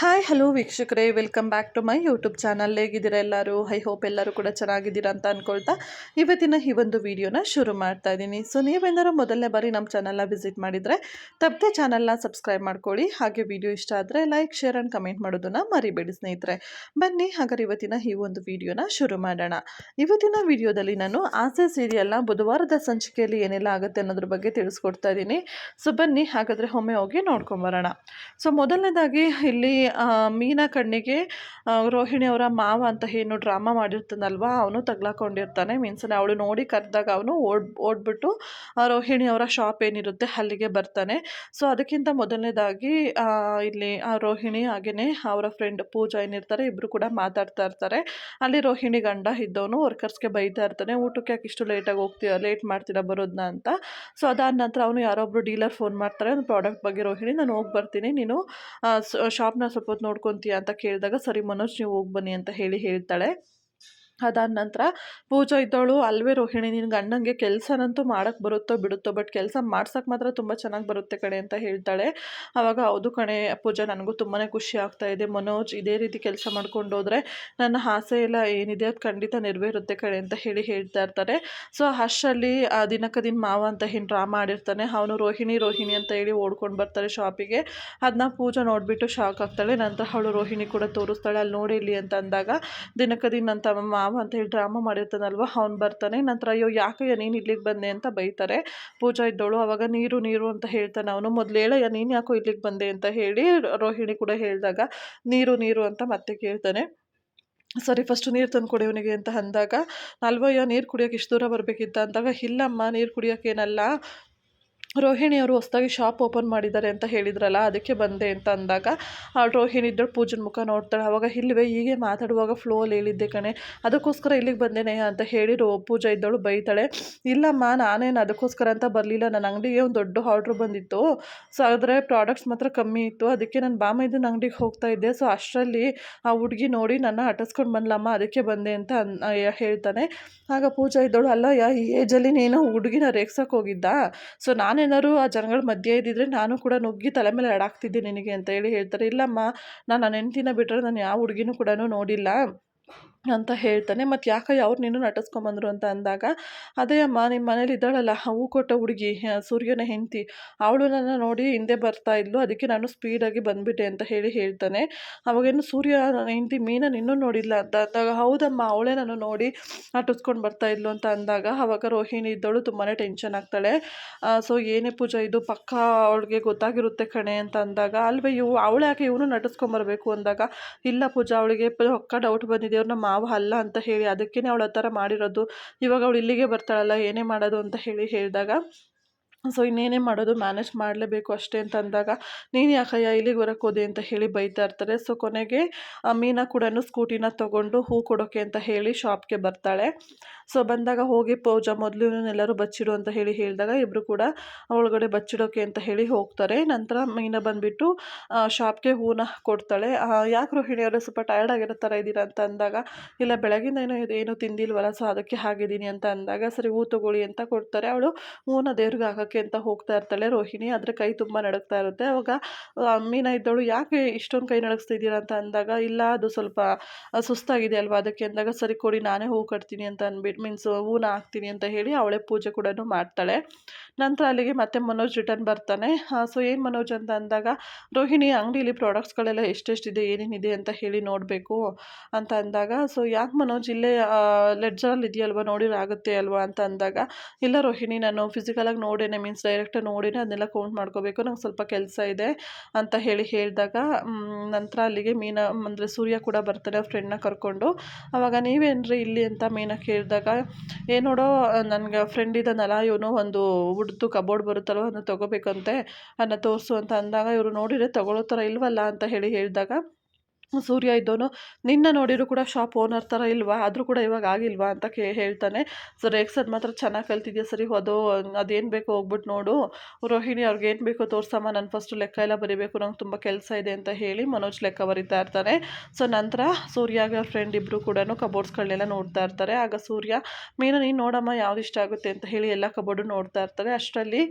Hi hello ವೀಕ್ಷಕರೇ. Welcome back to my YouTube channel ಹೇಗಿದ್ದೀರಾ ಎಲ್ಲರೂ? ಐ ಹೋಪ್ ಎಲ್ಲರೂ ಕೂಡ ಚೆನ್ನಾಗಿದ್ದೀರಾ ಅಂತ ಅಂದ್ಕೊಳ್ತಾ ಇವತ್ತಿನ ಈ ಒಂದು ವಿಡಿಯೋನ ಶುರು ಮಾಡ್ತಾ ಇದ್ದೀನಿ. ಸೊ ನೀವೇನಾದರೂ ಮೊದಲನೇ ಬಾರಿ ನಮ್ಮ ಚಾನಲ್ನ ವಿಸಿಟ್ ಮಾಡಿದರೆ ತಪ್ಪದೆ ಚಾನಲ್ನ ಸಬ್ಸ್ಕ್ರೈಬ್ ಮಾಡ್ಕೊಳ್ಳಿ. ಹಾಗೆ ವಿಡಿಯೋ ಇಷ್ಟ ಆದರೆ ಲೈಕ್ ಶೇರ್ ಆ್ಯಂಡ್ ಕಮೆಂಟ್ ಮಾಡೋದನ್ನು ಮರಿಬೇಡಿ ಸ್ನೇಹಿತರೆ. ಬನ್ನಿ, ಹಾಗಾದ್ರೆ ಇವತ್ತಿನ ಈ ಒಂದು ವಿಡಿಯೋನ ಶುರು ಮಾಡೋಣ. ಇವತ್ತಿನ ವಿಡಿಯೋದಲ್ಲಿ ನಾನು ಆಸೆ ಸೀರಿಯಲ್ನ ಬುಧವಾರದ ಸಂಚಿಕೆಯಲ್ಲಿ ಏನೆಲ್ಲ ಆಗುತ್ತೆ ಅನ್ನೋದ್ರ ಬಗ್ಗೆ ತಿಳಿಸ್ಕೊಡ್ತಾ ಇದ್ದೀನಿ. ಸೊ ಬನ್ನಿ, ಹಾಗಾದರೆ ಒಮ್ಮೆ ಹೋಗಿ ನೋಡ್ಕೊಂಬರೋಣ ಸೊ ಮೊದಲನೇದಾಗಿ ಇಲ್ಲಿ ಮೀನಾ ಕಣ್ಣಿಗೆ ರೋಹಿಣಿ ಅವರ ಮಾವ ಅಂತ ಏನು ಡ್ರಾಮಾ ಮಾಡಿರ್ತಾನಲ್ವ ಅವನು ತಗ್ಲಾಕೊಂಡಿರ್ತಾನೆ. ಮೀನ್ಸ್ ಅವಳು ನೋಡಿ ಕರೆದಾಗ ಅವನು ಓಡ್ ಓಡ್ಬಿಟ್ಟು ಆ, ರೋಹಿಣಿ ಅವರ ಶಾಪ್ ಏನಿರುತ್ತೆ ಅಲ್ಲಿಗೆ ಬರ್ತಾನೆ. ಸೊ ಅದಕ್ಕಿಂತ ಮೊದಲನೇದಾಗಿ ಇಲ್ಲಿ ರೋಹಿಣಿ ಹಾಗೆಯೇ ಅವರ ಫ್ರೆಂಡ್ ಪೂಜಾ ಏನಿರ್ತಾರೆ ಇಬ್ಬರು ಕೂಡ ಮಾತಾಡ್ತಾ ಇರ್ತಾರೆ. ಅಲ್ಲಿ ರೋಹಿಣಿ ಗಂಡ ಇದ್ದವನು ವರ್ಕರ್ಸ್ಗೆ ಬೈತಾ ಇರ್ತಾನೆ ಊಟಕ್ಕೆ ಯಾಕೆ ಇಷ್ಟು ಲೇಟಾಗಿ ಹೋಗ್ತೀಯ ಲೇಟ್ ಮಾಡ್ತೀರಾ ಬರೋದನ್ನ ಅಂತ. ಸೊ ಅದಾದ ನಂತರ ಅವನು ಯಾರೊಬ್ಬರು ಡೀಲರ್ ಫೋನ್ ಮಾಡ್ತಾರೆ ಒಂದು ಪ್ರಾಡಕ್ಟ್ ಬಗ್ಗೆ ರೋಹಿಣಿ ನಾನು ಹೋಗಿ ಬರ್ತೀನಿ ನೀನು ಶಾಪ್ನ ಸ್ವಲ್ಪ ಹೊತ್ತು ನೋಡ್ಕೊತೀಯ ಅಂತ ಕೇಳಿದಾಗ ಸರಿ ಮನೋಜ್ ನೀವು ಹೋಗಿ ಬನ್ನಿ ಅಂತ ಹೇಳಿ ಹೇಳ್ತಾಳೆ. ಅದಾದ ನಂತರ ಪೂಜಾ ಇದ್ದವಳು, ಅಲ್ವೇ ರೋಹಿಣಿ ನಿನ್ನ ಗಂಡಂಗೆ ಕೆಲಸನಂತೂ ಮಾಡೋಕ್ಕೆ ಬರುತ್ತೋ ಬಿಡುತ್ತೋ ಬಟ್ ಕೆಲಸ ಮಾಡ್ಸೋಕೆ ಮಾತ್ರ ತುಂಬ ಚೆನ್ನಾಗಿ ಬರುತ್ತೆ ಕಣೆ, ಅಂತ ಹೇಳ್ತಾಳೆ. ಆವಾಗ ಹೌದು ಕಣೆ ಪೂಜಾ, ನನಗೂ ತುಂಬಾ ಖುಷಿ ಆಗ್ತಾ ಇದೆ. ಮನೋಜ್ ಇದೇ ರೀತಿ ಕೆಲಸ ಮಾಡ್ಕೊಂಡು ಹೋದರೆ ನನ್ನ ಆಸೆ ಎಲ್ಲ ಏನಿದೆ ಅದು ಖಂಡಿತ ನೆರವೇರುತ್ತೆ ಕಣೆ, ಅಂತ ಹೇಳಿ ಹೇಳ್ತಾ ಇರ್ತಾರೆ. ಸೊ ಅಷ್ಟರಲ್ಲಿ ಆ, ದಿನಕ್ಕ ದಿನ ಮಾವ ಅಂತ ಏನು ಡ್ರಾಮಾ ಮಾಡಿರ್ತಾನೆ. ಅವನು ರೋಹಿಣಿ ರೋಹಿಣಿ ಅಂತ ಹೇಳಿ ಓಡ್ಕೊಂಡು ಬರ್ತಾರೆ ಶಾಪಿಗೆ. ಅದನ್ನ ಪೂಜಾ ನೋಡಿಬಿಟ್ಟು ಶಾಕ್ ಆಗ್ತಾಳೆ. ನಂತರ ಅವಳು ರೋಹಿಣಿ ಕೂಡ ತೋರಿಸ್ತಾಳೆ. ಅಲ್ಲಿ ನೋಡಿ ಇಲ್ಲಿ ಅಂತ ಅಂದಾಗ, ದಿನಕ್ಕ ದಿನ ಅಂತ ಮಾವ ಅಂತ ಹೇಳಿ ಡ್ರಾಮಾ ಮಾಡಿರ್ತಾನಲ್ವ, ಅವ್ನು ಬರ್ತಾನೆ. ನಂತರ ಅಯ್ಯೋ ಯಾಕಯ್ಯ ನೀನು ಇಲ್ಲಿಗೆ ಬಂದೆ ಅಂತ ಬೈತಾರೆ. ಪೂಜಾ ಇದ್ದವಳು, ಅವಾಗ ನೀರು ನೀರು ಅಂತ ಹೇಳ್ತಾನೆ ಅವನು. ಮೊದಲು ಹೇಳಯ್ಯ ನೀನು ಯಾಕೋ ಇಲ್ಲಿಗೆ ಬಂದೆ ಅಂತ ಹೇಳಿ ರೋಹಿಣಿ ಕೂಡ ಹೇಳಿದಾಗ ನೀರು ನೀರು ಅಂತ ಮತ್ತೆ ಕೇಳ್ತಾನೆ. ಸರಿ ಫಸ್ಟು ನೀರು ತಂದು ಕೊಡಿ ಅವನಿಗೆ ಅಂತ ಅಂದಾಗ ಅಲ್ವಯ್ಯ ನೀರು ಕುಡಿಯೋಕೆ ಇಷ್ಟು ದೂರ ಬರಬೇಕಿತ್ತ? ಅಂದಾಗ, ಇಲ್ಲಮ್ಮ, ನೀರು ಕುಡಿಯೋಕ್ಕೇನಲ್ಲ ರೋಹಿಣಿ ಅವರು ಹೊಸ್ದಾಗಿ ಶಾಪ್ ಓಪನ್ ಮಾಡಿದ್ದಾರೆ ಅಂತ ಹೇಳಿದ್ರಲ್ಲ, ಅದಕ್ಕೆ ಬಂದೆ ಅಂತ ಅಂದಾಗ, ಆ ರೋಹಿಣಿ ಇದ್ದಳು ಪೂಜನ್ ಮುಖ ನೋಡ್ತಾಳೆ. ಅವಾಗ ಇಲ್ಲವೇ, ಹೀಗೆ ಮಾತಾಡುವಾಗ ಫ್ಲೋ ಅಲ್ಲಿ ಹೇಳಿದ್ದೆ ಕಣೆ. ಅದಕ್ಕೋಸ್ಕರ ಇಲ್ಲಿಗೆ ಬಂದೇನೆ ಅಂತ ಹೇಳಿ ರೋ, ಪೂಜಾ ಇದ್ದಳು ಬೈತಾಳೆ. ಇಲ್ಲಮ್ಮ, ನಾನೇನು ಅದಕ್ಕೋಸ್ಕರ ಅಂತ ಬರಲಿಲ್ಲ. ನನ್ನ ಅಂಗಡಿಗೆ ಒಂದು ದೊಡ್ಡ ಆರ್ಡ್ರ್ ಬಂದಿತ್ತು. ಸೊ ಆದರೆ ಪ್ರಾಡಕ್ಟ್ಸ್ ಮಾತ್ರ ಕಮ್ಮಿ ಇತ್ತು. ಅದಕ್ಕೆ ನಾನು ಬಾಮೈದನ ಅಂಗಡಿಗೆ ಹೋಗ್ತಾ ಇದ್ದೆ. ಸೊ ಅಷ್ಟರಲ್ಲಿ ಆ ಹುಡುಗಿ ನೋಡಿ ನನ್ನ ಅಟಸ್ಕೊಂಡು ಬಂದ್ಲಮ್ಮ, ಅದಕ್ಕೆ ಬಂದೆ ಅಂತ ಹೇಳ್ತಾನೆ. ಆಗ ಪೂಜಾ ಇದ್ದಳು ಅಲ್ಲ ಯಾ ಈ ಏಜಲ್ಲಿ ನೀನು ಹುಡುಗಿನ ರೇಗ್ಸಕ್ಕೆ ಹೋಗಿದ್ದ? ಸೊ ನಾನೇನಾದ್ರು ಆ ಜನಗಳ ಮಧ್ಯೆ ಇದ್ದಿದ್ರೆ ನಾನು ಕೂಡ ನುಗ್ಗಿ ತಲೆ ಮೇಲೆ ಅಡಾಕ್ತಿದ್ದೆ ನಿನಗೆ ಅಂತ ಹೇಳಿ ಹೇಳ್ತಾರೆ. ಇಲ್ಲಮ್ಮ, ನಾನು ನನ್ನ ಹೆಂಡ್ತಿನ ಬಿಟ್ಟರೆ ನಾನು ಯಾವ ಹುಡುಗಿನೂ ಕೂಡ ನೋಡಿಲ್ಲ. ಅಂತ ಹೇಳ್ತಾನೆ. ಮತ್ತು ಯಾಕಯ್ಯ ಅವ್ರು ನೀನು ನಟಿಸ್ಕೊಂಬಂದ್ರು ಅಂತ ಅಂದಾಗ, ಅದೇ ಅಮ್ಮ ನಿಮ್ಮ ಮನೇಲಿ ಇದ್ದಾಳಲ್ಲ, ಹೂ ಕೊಟ್ಟ ಹುಡುಗಿ ಸೂರ್ಯನ ಹೆಂಡತಿ. ಅವಳು ನನ್ನ ನೋಡಿ ಹಿಂದೆ ಬರ್ತಾ ಇದ್ಲು, ಅದಕ್ಕೆ ನಾನು ಸ್ಪೀಡಾಗಿ ಬಂದುಬಿಟ್ಟೆ, ಅಂತ ಹೇಳಿ ಹೇಳ್ತಾನೆ. ಅವಾಗೇನು ಸೂರ್ಯ ನನ್ನ ಹೆಂಡತಿ ಮೀನ ಇನ್ನೂ ನೋಡಿಲ್ಲ ಅಂತ ಅಂದಾಗ, ಹೌದಮ್ಮ, ಅವಳೇ ನಾನು ನೋಡಿ ನಟಿಸ್ಕೊಂಡು ಬರ್ತಾ ಇದ್ಲು, ಅಂತ ಅಂದಾಗ, ಅವಾಗ ರೋಹಿಣಿ ಇದ್ದವಳು ತುಂಬಾ ಟೆನ್ಷನ್ ಆಗ್ತಾಳೆ. ಸೊ ಏನೇ ಪೂಜಾ, ಇದು ಪಕ್ಕ ಅವಳಿಗೆ ಗೊತ್ತಾಗಿರುತ್ತೆ ಕಣೆ, ಅಂತ ಅಂದಾಗ, ಅಲ್ವೇ, ಇವು, ಅವಳು ಯಾಕೆ ಇವನು ನಟಿಸ್ಕೊಂಬರ್ಬೇಕು ಅಂದಾಗ, ಇಲ್ಲ ಪೂಜಾ, ಅವಳಿಗೆ ಪಕ್ಕ ಡೌಟ್ ಬಂದಿದೆ ಅವ್ರನ್ನ ಮಾವ ಅಲ್ಲ ಅಂತ ಹೇಳಿ ಅದಕ್ಕೇ ಅವಳು ಆ ಥರ ಮಾಡಿರೋದು. ಇವಾಗ ಅವಳು ಇಲ್ಲಿಗೆ ಬರ್ತಾಳಲ್ಲ, ಏನೇ ಮಾಡೋದು ಅಂತ ಹೇಳಿ ಹೇಳಿದಾಗ ಸೊ ಇನ್ನೇನೇ ಮಾಡೋದು ಮ್ಯಾನೇಜ್ ಮಾಡಲೇಬೇಕು ಅಷ್ಟೇ ಅಂತ ಅಂದಾಗ, ನೀನು ಯಾಕಯ್ಯ ಇಲ್ಲಿಗೆ ಬರೋಕ್ಕೆ ಹೋದೆ? ಅಂತ ಹೇಳಿ ಬೈತಾ ಇರ್ತಾರೆ. ಸೊ ಕೊನೆಗೆ ಮೀನಾ ಕೂಡ ಸ್ಕೂಟಿನ ತೊಗೊಂಡು ಹೂ ಕೊಡೋಕೆ ಅಂತ ಹೇಳಿ ಶಾಪ್ಗೆ ಬರ್ತಾಳೆ. ಸೊ ಬಂದಾಗ ಹೋಗಿ, ಪೂಜಾ, ಮೊದಲು ಎಲ್ಲರೂ ಬಚ್ಚಿಡು ಅಂತ ಹೇಳಿ ಹೇಳಿದಾಗ ಇಬ್ಬರು ಕೂಡ ಒಳಗಡೆ ಬಚ್ಚಿಡೋಕೆ ಅಂತ ಹೇಳಿ ಹೋಗ್ತಾರೆ. ನಂತರ ಮೀನಾ ಬಂದುಬಿಟ್ಟು ಶಾಪ್ಗೆ ಹೂನ ಕೊಡ್ತಾಳೆ. ಯಾಕೆ ರೋಹಿಣಿಯವರು ಸ್ವಲ್ಪ ಟಯರ್ಡ್ ಆಗಿರೋ ಥರ ಇದ್ದೀರಾ ಅಂತ ಅಂದಾಗ, ಇಲ್ಲ, ಬೆಳಗಿಂದ ಏನೋ ಇದು, ಏನೂ ತಿಂದಿಲ್ವಲ್ಲ ಸೊ ಅದಕ್ಕೆ ಹಾಗಿದ್ದೀನಿ ಅಂತ ಅಂದಾಗ, ಸರಿ ಹೂ ತಗೊಳ್ಳಿ ಅಂತ ಕೊಡ್ತಾರೆ. ಅವಳು ಹೂನ ದೇವ್ರಿಗೆ ಹಾಕೋಕ್ಕೆ ಅಂತ ಹೋಗ್ತಾ ಇರ್ತಾಳೆ ರೋಹಿಣಿ. ಆದರೆ ಕೈ ತುಂಬ ನಡುಗ್ತಾ ಇರುತ್ತೆ. ಅವಾಗ ಅಮ್ಮಿನ ಮೀನಾ ಇದ್ದವಳು, ಯಾಕೆ ಇಷ್ಟೊಂದು ಕೈ ನಡಗಿಸ್ತಿದ್ದೀರಾ? ಅಂತ ಅಂದಾಗ, ಇಲ್ಲ, ಅದು ಸ್ವಲ್ಪ ಸುಸ್ತಾಗಿದೆ ಅಲ್ವಾ? ಅದಕ್ಕೆ ಅಂದಾಗ, ಸರಿ ಕೊಡಿ, ನಾನೇ ಹೂ ಕಟ್ತೀನಿ ಅಂತ ಅಂದ್ಬಿಟ್ಟು ಮೀನ್ಸ್ ಹೂನ ಹಾಕ್ತೀನಿ ಅಂತ ಹೇಳಿ ಅವಳೇ ಪೂಜೆ ಕೂಡ ಮಾಡ್ತಾಳೆ. ನಂತರ ಅಲ್ಲಿಗೆ ಮತ್ತೆ ಮನೋಜ್ ರಿಟರ್ನ್ ಬರ್ತಾನೆ. ಸೊ ಏನು ಮನೋಜ್ ಅಂತ ಅಂದಾಗ, ರೋಹಿಣಿ, ಅಂಗಡಿಲಿ ಪ್ರಾಡಕ್ಟ್ಸ್ಗಳೆಲ್ಲ ಎಷ್ಟೆಷ್ಟಿದೆ, ಏನೇನಿದೆ ಅಂತ ಹೇಳಿ ನೋಡಬೇಕು ಅಂತ ಅಂದಾಗ ಸೊ ಯಾಕೆ ಮನೋಜ್ ಇಲ್ಲೇ ಲೆಡ್ಜರಲ್ಲಿ ಇದೆಯಲ್ವ, ನೋಡಿದ್ರೆ ಆಗುತ್ತೆ ಅಲ್ವಾ? ಅಂತ ಅಂದಾಗ, ಇಲ್ಲ ರೋಹಿಣಿ, ನಾನು ಫಿಸಿಕಲಾಗಿ ನೋಡೇನೆ ಮೀನ್ಸ್ ಡೈರೆಕ್ಟಾಗಿ ನೋಡೇನೆ, ಅದನ್ನೆಲ್ಲ ಕೌಂಟ್ ಮಾಡ್ಕೋಬೇಕು, ನಂಗೆ ಸ್ವಲ್ಪ ಕೆಲಸ ಇದೆ ಅಂತ ಹೇಳಿ ಹೇಳಿದಾಗ ನಂತರ ಅಲ್ಲಿಗೆ ಮೀನಾ, ಅಂದರೆ ಸೂರ್ಯ ಕೂಡ ಬರ್ತಾರೆ ಅವ್ರ ಫ್ರೆಂಡ್ನ ಕರ್ಕೊಂಡು. ಅವಾಗ ನೀವೇನ್ರಿ ಇಲ್ಲಿ? ಅಂತ ಮೀನಾ ಕೇಳಿದಾಗ ಏನೋಡೋ ನೋಡೋ, ನನಗೆ ಫ್ರೆಂಡ್ ಇದ್ದಾನಲ್ಲ, ಇವನು ಒಂದು ಉಡ್ದು ಕಬೋರ್ಡ್ ಬರುತ್ತಲ್ವ ಅದನ್ನ ತೊಗೋಬೇಕಂತೆ, ಅದನ್ನ ತೋರಿಸು ಅಂತ ಅಂದಾಗ ಇವರು ನೋಡಿದರೆ ತಗೊಳ್ಳೋ ಥರ ಇಲ್ವಲ್ಲ ಅಂತ ಹೇಳಿ ಹೇಳಿದಾಗ ಸೂರ್ಯ ಇದ್ದವನು ನಿನ್ನ ನೋಡಿದ್ರು ಕೂಡ ಶಾಪ್ ಓನರ್ ಥರ ಇಲ್ವಾ? ಆದರೂ ಕೂಡ ಇವಾಗ ಆಗಿಲ್ವಾ ಅಂತ ಕೇ, ಹೇಳ್ತಾನೆ. ಸೊ ರೇಕ್ಸದ್ ಮಾತ್ರ ಚೆನ್ನಾಗಿ ಕಲ್ತಿದ್ಯಾ? ಸರಿ ಅದು ಅದೇನು ಬೇಕೋ ಹೋಗ್ಬಿಟ್ಟು ನೋಡು. ರೋಹಿಣಿ ಅವ್ರಿಗೆ ಏನು ಬೇಕೋ ತೋರ್ಸಮ್ಮ. ನಾನು ಫಸ್ಟು ಲೆಕ್ಕ ಎಲ್ಲ ಬರೀಬೇಕು. ನಂಗೆ ತುಂಬ ಕೆಲಸ ಇದೆ ಅಂತ ಹೇಳಿ ಮನೋಜ್ ಲೆಕ್ಕ ಬರಿತಾ ಇರ್ತಾನೆ. ಸೊ ನಂತರ ಸೂರ್ಯಾಗ ಫ್ರೆಂಡ್ ಇಬ್ಬರು ಕೂಡ ಕಬೋರ್ಡ್ಸ್ಗಳನ್ನೆಲ್ಲ ನೋಡ್ತಾ ಇರ್ತಾರೆ. ಆಗ ಸೂರ್ಯ, ಮೀನು, ನೀನು ನೋಡಮ್ಮ ಯಾವ್ದು ಇಷ್ಟ ಆಗುತ್ತೆ? ಅಂತ ಹೇಳಿ ಎಲ್ಲ ಕಬೋರ್ಡು ನೋಡ್ತಾ ಇರ್ತಾರೆ ಅಷ್ಟರಲ್ಲಿ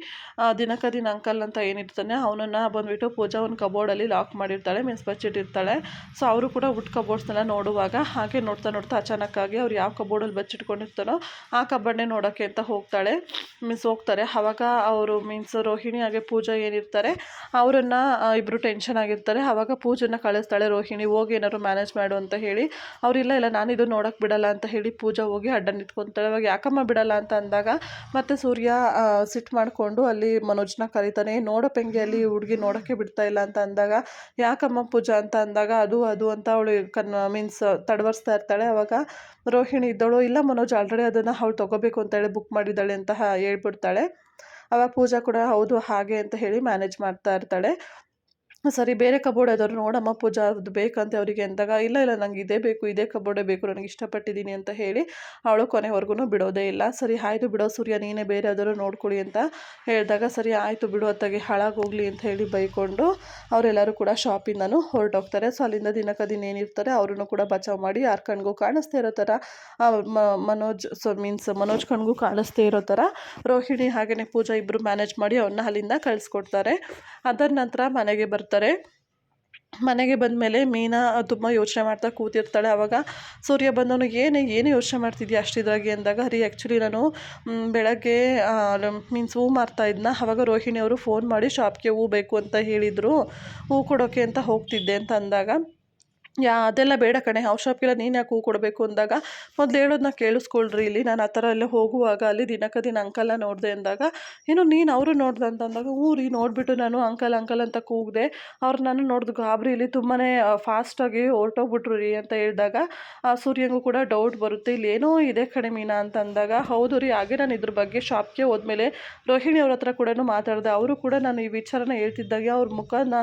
ದಿನಕ ದಿನ ಅಂಕಲ್ ಅಂತ ಏನಿರ್ತಾನೆ, ಅವನನ್ನು ಬಂದುಬಿಟ್ಟು ಪೂಜಾ ಒಂದು ಕಬೋರ್ಡಲ್ಲಿ ಲಾಕ್ ಮಾಡಿರ್ತಾಳೆ. ಮೀನ್ಸ್ ಬಚ್ಚಿಟ್ಟಿರ್ತಾಳೆ ಸೊ ಅವರು ಕೂಡ ವುಡ್ ಕಬೋರ್ಡ್ಸ್ನೆಲ್ಲ ನೋಡುವಾಗ ಹಾಗೆ ನೋಡ್ತಾ ನೋಡ್ತಾ ಅಚಾನಕ್ಕಾಗಿ ಅವ್ರು ಯಾವ ಕಬೋರ್ಡಲ್ಲಿ ಬಚ್ಚಿಟ್ಕೊಂಡಿರ್ತಾರೋ ಆ ಕಬೋರ್ಡ್ನೇ ನೋಡೋಕ್ಕೆ ಅಂತ ಹೋಗ್ತಾಳೆ. ಮೀನ್ಸ್ ಹೋಗ್ತಾರೆ. ಆವಾಗ ಅವರು ಮೀನ್ಸ್ ರೋಹಿಣಿ ಹಾಗೆ ಪೂಜಾ ಏನಿರ್ತಾರೆ, ಅವರನ್ನು ಇಬ್ಬರು ಟೆನ್ಷನ್ ಆಗಿರ್ತಾರೆ. ಆವಾಗ ಪೂಜೆನ ಕಳಿಸ್ತಾಳೆ ರೋಹಿಣಿ, ಹೋಗಿ ಏನಾದ್ರು ಮ್ಯಾನೇಜ್ ಮಾಡು ಅಂತ ಹೇಳಿ. ಅವರಿಲ್ಲ, ಇಲ್ಲ, ನಾನು ಇದು ನೋಡೋಕ್ಕೆ ಬಿಡಲ್ಲ ಅಂತ ಹೇಳಿ ಪೂಜಾ ಹೋಗಿ ಅಡ್ಡ ನಿಂತ್ಕೊತಾಳೆ. ಅವಾಗ ಯಾಕಮ್ಮ ಬಿಡಲ್ಲ ಅಂತ ಅಂದಾಗ ಮತ್ತೆ ಸೂರ್ಯ ಸಿಟ್ಟು ಮಾಡಿಕೊಂಡು ಅಲ್ಲಿ ಮನೋಜ್ನ ಕರೀತಾನೆ ನೋಡೋ ಪೆಂಗೆ ಅಲ್ಲಿ ಹುಡುಗಿ ನೋಡೋಕ್ಕೆ ಬಿಡ್ತಾ ಇಲ್ಲ ಅಂತ ಅಂದಾಗ, ಯಾಕಮ್ಮ ಪೂಜಾ ಅಂತ ಅಂದಾಗ ಅದು ಅದು ಅಂತ ಅವಳು ಕನ್ ಮೀನ್ಸ್ ತಡವರ್ಸ್ತಾ ಇರ್ತಾಳೆ. ಅವಾಗ ರೋಹಿಣಿ ಇದ್ದವಳು ಇಲ್ಲ ಮನೋಜ್ ಆಲ್ರೆಡಿ ಅದನ್ನು ಅವಳು ತೊಗೋಬೇಕು ಅಂತೇಳಿ ಬುಕ್ ಮಾಡಿದ್ದಾಳೆ ಅಂತ ಹೇಳ್ಬಿಡ್ತಾಳೆ. ಅವಾಗ ಪೂಜಾ ಕೂಡ, ಹೌದು, ಹಾಗೆ ಅಂತ ಹೇಳಿ ಮ್ಯಾನೇಜ್ ಮಾಡ್ತಾ ಇರ್ತಾಳೆ. ಸರಿ, ಬೇರೆ ಕಬೋರ್ಡ್ ಯಾವ್ದಾದ್ರು ನೋಡಮ್ಮ, ಪೂಜಾ ಅದು ಬೇಕಂತ ಅವರಿಗೆ ಅಂದಾಗ ಇಲ್ಲ ಇಲ್ಲ, ನಂಗೆ ಇದೇ ಬೇಕು, ಇದೇ ಕಬೋರ್ಡೇ ಬೇಕು ನನಗೆ ಇಷ್ಟಪಟ್ಟಿದ್ದೀನಿ ಅಂತ ಹೇಳಿ ಅವಳು ಕೊನೆವರೆಗೂ ಬಿಡೋದೇ ಇಲ್ಲ. ಸರಿ, ಆಯಿತು ಬಿಡೋ ಸೂರ್ಯ, ನೀನೇ ಬೇರೆ ಯಾವ್ದಾದ್ರು ನೋಡ್ಕೊಳ್ಳಿ ಅಂತ ಹೇಳಿದಾಗ, ಸರಿ, ಆಯಿತು ಬಿಡು ಅತ್ತಾಗೆ, ಹಾಳಾಗೋಗ್ಲಿ ಅಂತ ಹೇಳಿ ಬೈಕೊಂಡು ಅವರೆಲ್ಲರೂ ಕೂಡ ಶಾಪಿಂದನೂ ಹೊರಟೋಗ್ತಾರೆ. ಸೊ, ಅಲ್ಲಿಂದ ದಿನಕ್ಕೆ ದಿನ ಏನಿರ್ತಾರೆ ಅವರನ್ನು ಕೂಡ ಬಚಾವ್ ಮಾಡಿ ಯಾರ ಕಣ್ಗೂ ಕಾಣಿಸ್ತಾ ಇರೋ ಥರ ಮನೋಜ್, ಸೊ, ಮೀನ್ಸ್ ಮನೋಜ್ ಕಣ್ಗೂ ಕಾಣಿಸ್ತೇ ಇರೋ ಥರ ರೋಹಿಣಿ ಹಾಗೆಯೇ ಪೂಜಾ ಇಬ್ಬರು ಮ್ಯಾನೇಜ್ ಮಾಡಿ ಅವನ್ನ ಅಲ್ಲಿಂದ ಕಳಿಸ್ಕೊಡ್ತಾರೆ. ಅದರ ನಂತರ ಮನೆಗೆ ಬರ್ತಾರೆ ಬರ್ತಾರೆ ಮನೆಗೆ ಬಂದ ಮೇಲೆ ಮೀನಾ ತುಂಬ ಯೋಚನೆ ಮಾಡ್ತಾ ಕೂತಿರ್ತಾಳೆ ಆವಾಗ ಸೂರ್ಯ ಬಂದವನು, ಏನು ಏನು ಯೋಚನೆ ಮಾಡ್ತಿದ್ಯಾ ಅಷ್ಟಿದಾಗಿ ಅಂದಾಗ, ಹರಿ ಆ್ಯಕ್ಚುಲಿ ನಾನು ಬೆಳಗ್ಗೆ ಮೀನ್ಸ್ ಹೂ ಮಾರ್ತಾ ಇದ್ನ. ಆವಾಗ ರೋಹಿಣಿ ಅವರು ಫೋನ್ ಮಾಡಿ ಶಾಪ್ಗೆ ಹೂ ಬೇಕು ಅಂತ ಹೇಳಿದರು. ಹೂ ಕೊಡೋಕ್ಕೆ ಅಂತ ಹೋಗ್ತಿದ್ದೆ ಅಂತ ಅಂದಾಗ ಯಾ, ಅದೆಲ್ಲ ಬೇಡ ಕಣೆ. ಹೌಸ್ ಶಾಪ್ಗೆಲ್ಲ ನೀನು ಯಾಕೆ ಹೂ ಕೊಡಬೇಕು ಅಂದಾಗ, ಮೊದಲು ಹೇಳೋದನ್ನ ಕೇಳಿಸ್ಕೊಳ್ರಿ ಇಲ್ಲಿ. ನಾನು ಆ ಥರ ಎಲ್ಲ ಹೋಗುವಾಗ, ಅಲ್ಲಿ ದಿನಕ್ಕೆ ದಿನ ಅಂಕಲ್ನ ನೋಡಿದೆ ಅಂದಾಗ ಏನು ನೀನು ಅವರು ನೋಡ್ದೆ ಅಂತ ಅಂದಾಗ, ಹ್ಞೂ ರೀ, ನೋಡಿಬಿಟ್ಟು ನಾನು ಅಂಕಲ್ ಅಂಕಲ್ ಅಂತ ಕೂಗಿದೆ. ಅವ್ರು ನಾನು ನೋಡಿದು ಗಾಬರಿಲಿ ತುಂಬಾ ಫಾಸ್ಟಾಗಿ ಹೊರಟೋಗ್ಬಿಟ್ರು ರೀ ಅಂತ ಹೇಳಿದಾಗ, ಆ, ಸೂರ್ಯಂಗೂ ಕೂಡ ಡೌಟ್ ಬರುತ್ತೆ. ಇಲ್ಲಿ ಏನೋ ಇದೆ ಕಣೆ ಮೀನಾ ಅಂತ ಅಂದಾಗ, ಹೌದು ರೀ, ಹಾಗೆ ನಾನು ಇದ್ರ ಬಗ್ಗೆ ಶಾಪ್ಗೆ ಹೋದ್ಮೇಲೆ ರೋಹಿಣಿ ಅವ್ರ ಹತ್ರ ಕೂಡ ಮಾತಾಡಿದೆ. ಅವರು ಕೂಡ ನಾನು ಈ ವಿಚಾರನ ಹೇಳ್ತಿದ್ದಾಗೆ ಅವ್ರ ಮುಖನ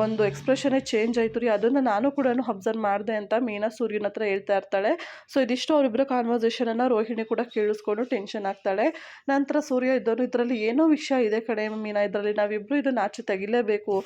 ಒಂದು ಎಕ್ಸ್ಪ್ರೆಷನೇ ಚೇಂಜ್ ಆಯಿತು ರೀ. ಅದನ್ನು ನಾನು ಕೂಡ ಅಬ್ಸರ್ವ್ ಮಾಡಿದೆ ಅಂತ ಮೀನಾ ಸೂರ್ಯನ ಹತ್ರ ಹೇಳ್ತಾ ಇರ್ತಾಳೆ. ಸೊ ಇದಿಷ್ಟು ಅವರಿಬ್ಬರ ಕಾನ್ವರ್ಸೇಷನನ್ನು ರೋಹಿಣಿ ಕೂಡ ಕೇಳಿಸ್ಕೊಂಡು ಟೆನ್ಷನ್ ಆಗ್ತಾಳೆ. ನಂತರ ಸೂರ್ಯ ಇದ್ದವನು ಇದರಲ್ಲಿ ಏನೋ ವಿಷಯ ಇದೆ ಕಡೆ ಮೀನಾ. ಇದರಲ್ಲಿ ನಾವಿಬ್ಬರು ಇದನ್ನು ಆಚೆ ತೆಗಿಲೇಬೇಕು.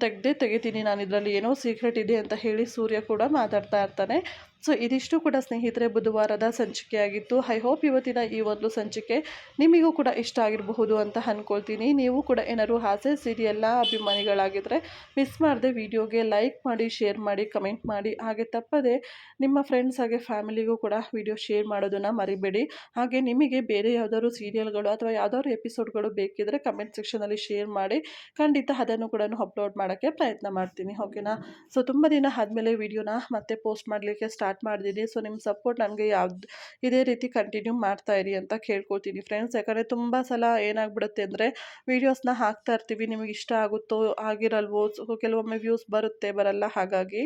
ತೆಗೆದೇ ತೆಗಿತೀನಿ. ನಾನು ಇದರಲ್ಲಿ ಏನೋ ಸೀಕ್ರೆಟ್ ಇದೆ ಅಂತ ಹೇಳಿ ಸೂರ್ಯ ಕೂಡ ಮಾತಾಡ್ತಾ ಇರ್ತಾನೆ. ಸೊ ಇದಿಷ್ಟು ಕೂಡ ಸ್ನೇಹಿತರೆ ಬುಧವಾರದ ಸಂಚಿಕೆಯಾಗಿತ್ತು ಐ ಹೋಪ್ ಇವತ್ತಿನ ಈ ಒಂದು ಸಂಚಿಕೆ ನಿಮಗೂ ಕೂಡ ಇಷ್ಟ ಆಗಿರಬಹುದು ಅಂತ ಅಂದ್ಕೊಳ್ತೀನಿ ನೀವು ಕೂಡ ಏನಾದ್ರು ಹಾಸೆ ಸೀರಿಯಲ್ನ ಅಭಿಮಾನಿಗಳಾಗಿದ್ದರೆ ಮಿಸ್ ಮಾಡದೆ ವಿಡಿಯೋಗೆ ಲೈಕ್ ಮಾಡಿ ಶೇರ್ ಮಾಡಿ ಕಮೆಂಟ್ ಮಾಡಿ. ಹಾಗೆ ತಪ್ಪದೆ ನಿಮ್ಮ ಫ್ರೆಂಡ್ಸ್ ಹಾಗೆ ಫ್ಯಾಮಿಲಿಗೂ ಕೂಡ ವಿಡಿಯೋ ಶೇರ್ ಮಾಡೋದನ್ನು ಮರಿಬೇಡಿ. ಹಾಗೆ ನಿಮಗೆ ಬೇರೆ ಯಾವುದಾದ್ರು ಸೀರಿಯಲ್ಗಳು ಅಥವಾ ಯಾವುದಾದ್ರು ಎಪಿಸೋಡ್ಗಳು ಬೇಕಿದ್ದರೆ ಕಮೆಂಟ್ ಸೆಕ್ಷನಲ್ಲಿ ಶೇರ್ ಮಾಡಿ. ಖಂಡಿತ ಅದನ್ನು ಕೂಡ ಅಪ್ಲೋಡ್ ಮಾಡೋಕ್ಕೆ ಪ್ರಯತ್ನ ಮಾಡ್ತೀನಿ. ಓಕೆನಾ ಸೊ ತುಂಬ ದಿನ ಆದಮೇಲೆ ವಿಡಿಯೋನ ಮತ್ತೆ ಪೋಸ್ಟ್ ಮಾಡಲಿಕ್ಕೆ ಸ್ಟಾರ್ಟ್ ಸ್ಟಾರ್ಟ್ ಮಾಡಿದ್ದೀನಿ ಸೊ ನಿಮ್ಮ ಸಪೋರ್ಟ್ ನನಗೆ ಯಾವ್ದು, ಇದೇ ರೀತಿ ಕಂಟಿನ್ಯೂ ಮಾಡ್ತಾ ಇರಿ ಅಂತ ಕೇಳ್ಕೊಳ್ತೀನಿ ಫ್ರೆಂಡ್ಸ್ ಯಾಕಂದರೆ ತುಂಬ ಸಲ ಏನಾಗ್ಬಿಡುತ್ತೆ ಅಂದರೆ ವೀಡಿಯೋಸ್ನ ಹಾಕ್ತಾ ಇರ್ತೀವಿ. ನಿಮಗೆ ಇಷ್ಟ ಆಗುತ್ತೋ, ಆಗಿರಲ್ವೋ, ಸೊ, ಕೆಲವೊಮ್ಮೆ ವ್ಯೂಸ್ ಬರುತ್ತೆ, ಬರಲ್ಲ ಹಾಗಾಗಿ.